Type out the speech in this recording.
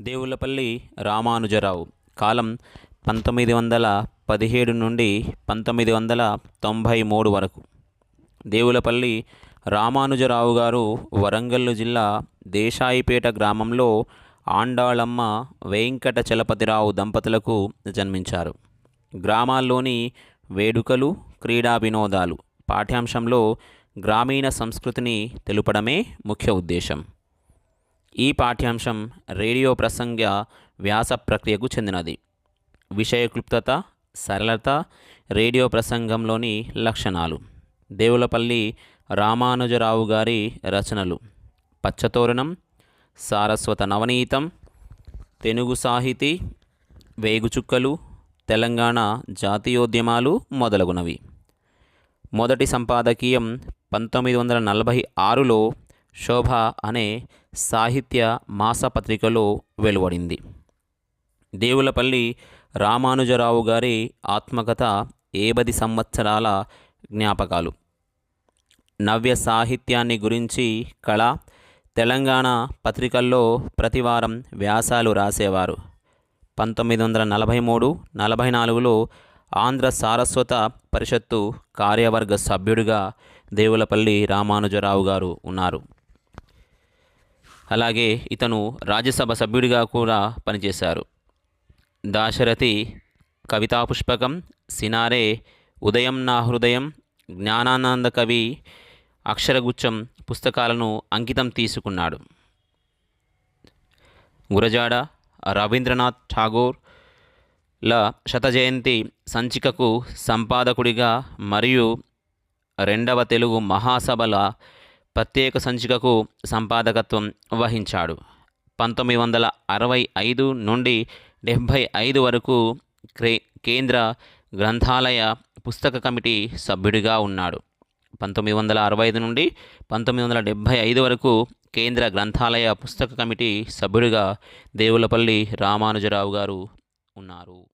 దేవులపల్లి రామానుజరావు. కాలం పంతొమ్మిది వందల పదిహేడు నుండి పంతొమ్మిది వందల తొంభై మూడు వరకు. దేవులపల్లి రామానుజరావు గారు వరంగల్లు జిల్లా దేశాయిపేట గ్రామంలో ఆండాళమ్మ వెంకట చలపతిరావు దంపతులకు జన్మించారు. గ్రామాల్లోని వేడుకలు క్రీడా వినోదాలు పాఠ్యాంశంలో గ్రామీణ సంస్కృతిని తెలుపడమే ముఖ్య ఉద్దేశం. ఈ పాఠ్యాంశం రేడియో ప్రసంగ వ్యాస ప్రక్రియకు చెందినది. విషయ క్లుప్తత సరళత రేడియో ప్రసంగంలోని లక్షణాలు. దేవులపల్లి రామానుజరావు గారి రచనలు. పచ్చతోరణం సారస్వత నవనీతం తెలుగు సాహితీ వేగుచుక్కలు తెలంగాణ జాతీయోద్యమాలు మొదలగునవి. మొదటి సంపాదకీయం పంతొమ్మిది వందల నలభై ఆరులో శోభ అనే సాహిత్య మాసపత్రికలో వెలువడింది. దేవులపల్లి రామానుజరావు గారి ఆత్మకథ ఏబది సంవత్సరాల జ్ఞాపకాలు. నవ్య సాహిత్యాన్ని గురించి కళ తెలంగాణ పత్రికల్లో ప్రతివారం వ్యాసాలు రాసేవారు. పంతొమ్మిది వందల నలభై మూడు నలభై నాలుగులో ఆంధ్ర సారస్వత పరిషత్తు కార్యవర్గ సభ్యుడిగా దేవులపల్లి రామానుజరావు గారు ఉన్నారు. అలాగే ఇతను రాజ్యసభ సభ్యుడిగా కూడా పనిచేశారు. దాశరథి కవితాపుష్పకం సినారే ఉదయం నా హృదయం జ్ఞానానంద కవి అక్షరగుచ్చం పుస్తకాలను అంకితం తీసుకున్నాడు. గురజాడ రవీంద్రనాథ్ ఠాగూర్ ల శత జయంతి సంచికకు సంపాదకుడిగా మరియు రెండవ తెలుగు మహాసభల ప్రత్యేక సంచికకు సంపాదకత్వం వహించాడు. పంతొమ్మిది వందల అరవై ఐదు నుండి డెబ్భై ఐదు వరకు క్రే కేంద్ర గ్రంథాలయ పుస్తక కమిటీ సభ్యుడిగా ఉన్నాడు. పంతొమ్మిది వందల అరవై ఐదు నుండి పంతొమ్మిది వందల డెబ్భై ఐదు వరకు కేంద్ర గ్రంథాలయ పుస్తక కమిటీ సభ్యుడిగా దేవులపల్లి రామానుజరావు గారు ఉన్నారు.